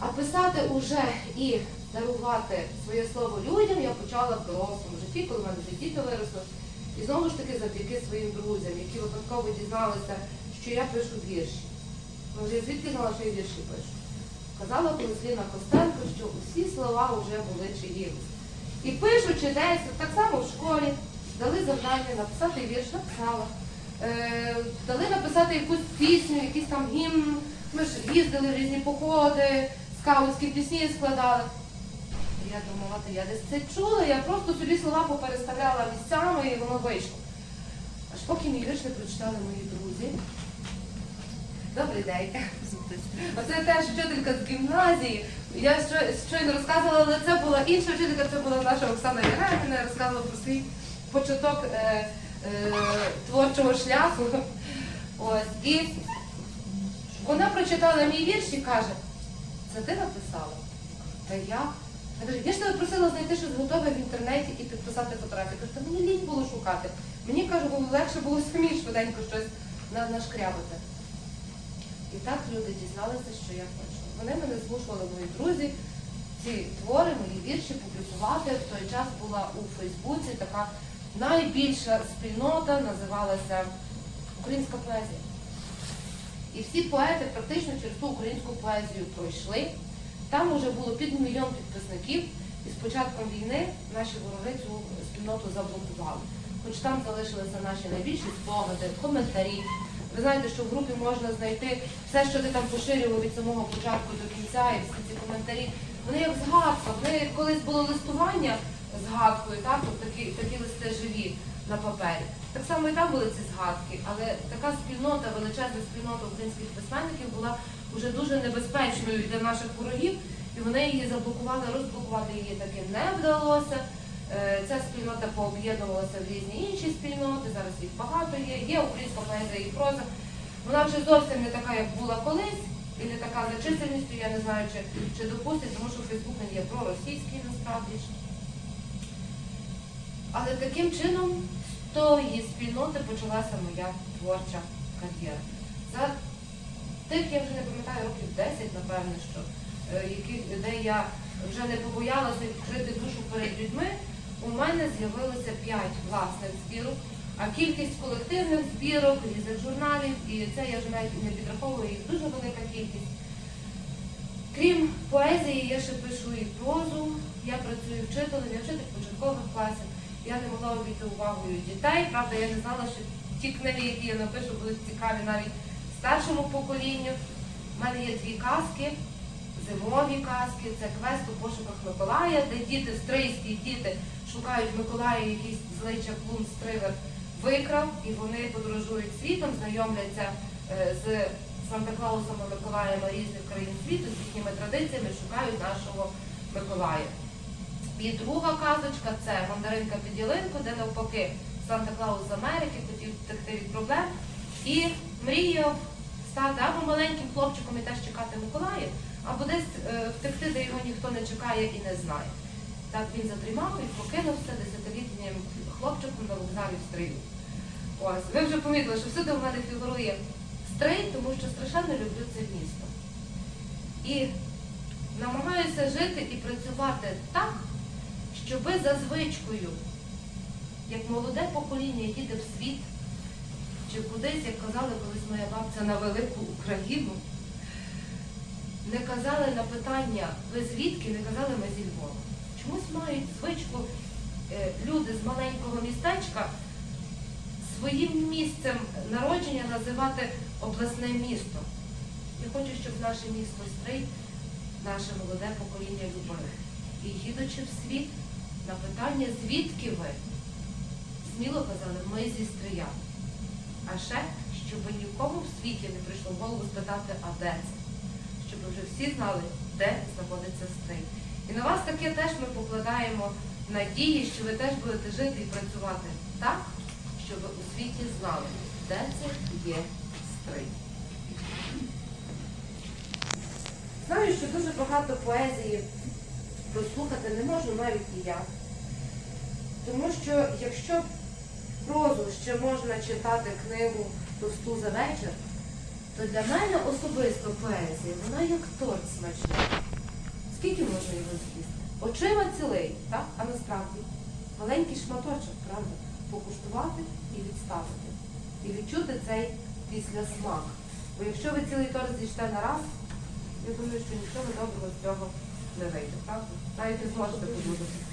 А писати уже і дарувати своє слово людям я почала в дорослому житті, коли в мене вже діти виросли. І знову ж таки завдяки своїм друзям, які випадково дізналися, що я пишу вірші. Ну, вже звідки знала, що я вірші пишу? Казала колись Ліна Костенко, що усі слова вже були чиїмось. І пишучи десь, так само в школі, дали завдання написати вірш, написала. Е, дали написати якусь пісню, якийсь там гімн. Ми ж їздили в різні походи, скаутські пісні складали. Я думала, «Та я десь це чула, я просто собі слова попереставляла місцями і воно вийшло. Аж поки мій вірш не прочитали мої друзі. Добрий день. Оце теж вчителька з гімназії. Я щойно розказувала, але це була інша вчителька, це була наша Оксана Єреміна, я розказувала про свій початок е, е, творчого шляху. Ось. І вона прочитала мій вірш і каже, це ти написала? Та я. Я кажу, я ж тебе просила знайти щось готове в інтернеті і підписати фотографію. Кажу, та мені лінь було шукати. Мені кажу, було легше було самі швиденько щось на- нашкрябати. І так люди дізналися, що я пишу. Вони мене змушували, мої друзі, ці твори, мої вірші публікувати. В той час була у Фейсбуці така найбільша спільнота, називалася Українська поезія. І всі поети практично через ту українську поезію пройшли. Там вже було під мільйон підписників, і з початком війни наші вороги цю спільноту заблокували. Хоч там залишилися наші найбільші спогади, коментарі. Ви знаєте, що в групі можна знайти все, що ти там поширював від самого початку до кінця, і всі ці коментарі. Вони як згадка. Вони колись було листування згадкою, так, от такі, такі листи живі на папері. Так само і там були ці згадки, але така спільнота, величезна спільнота українських письменників була вже дуже небезпечною для наших ворогів, і вони її заблокували, розблокувати її таки не вдалося. Е, Ця спільнота пооб'єднувалася в різні інші спільноти, зараз їх багато є. Є українська поезія і проза. Вона вже зовсім не така, як була колись, і не така за чисельністю, я не знаю, чи, чи допустять, тому що Фейсбук не є проросійський насправді. Але таким чином з тої спільноти почалася моя творча кар'єра. За тих, я вже не пам'ятаю, років 10, напевно, що, е, яких, де я вже не побоялася відкрити душу перед людьми, у мене з'явилося 5 власних збірок, а кількість колективних збірок, різних журналів, і це я вже навіть не підраховую, їх дуже велика кількість. Крім поезії, я ще пишу і прозу, я працюю вчителем, я вчитель початкових класів. Я не могла обійти увагою дітей. Правда, я не знала, що ті книги, які я напишу, будуть цікаві навіть старшому поколінню. У мене є дві казки, зимові казки, це квест у пошуках Миколая, де діти, стрийські діти шукають Миколая, якийсь злий чаклун стривер викрав, і вони подорожують світом, знайомляться е, з Санта-Клаусами Миколаями різних країн світу, з їхніми традиціями, шукають нашого Миколая. І друга казочка це мандаринка під ялинку, де навпаки Санта-Клаус з Америки хотів втекти від проблем і мріяв стати або маленьким хлопчиком і теж чекати Миколая, або десь е, втекти, де його ніхто не чекає і не знає. Так він задрімав і покинувся десятилітнім хлопчиком на вокзалі в стрию. Ось, ви вже помітили, що всюди в мене фігурує стрий, тому що страшенно люблю це місто. І намагаюся жити і працювати так, щоби за звичкою, як молоде покоління їде в світ, чи кудись, як казали колись моя бабця, на велику Україну, не казали на питання ви звідки, не казали ми зі Львова. Чомусь мають звичку е, люди з маленького містечка своїм місцем народження називати обласне місто. Я хочу, щоб наше місто Стрий, наше молоде покоління любили. І їдучи в світ, на питання, звідки ви, сміло казали, ми зі Стрия. А ще, щоб нікому в світі не прийшло в голову спитати, а де це? Щоб вже всі знали, де знаходиться Стрий. І на вас таке теж ми покладаємо надії, що ви теж будете жити і працювати так, щоб у світі знали, де це є Стрий. Знаю, що дуже багато поезії прослухати не можу навіть і я. Тому що якщо прозу ще можна читати книгу товсту за вечір, то для мене особисто поезія, вона як торт смачний. Скільки можна його з'їсти? Очима цілий, так? А насправді маленький шматочок, правда? Покуштувати і відставити. І відчути цей післясмак. Бо якщо ви цілий торт з'їжте на раз, я думаю, що нічого доброго з цього не вийде, правда? Навіть не зможете подумати.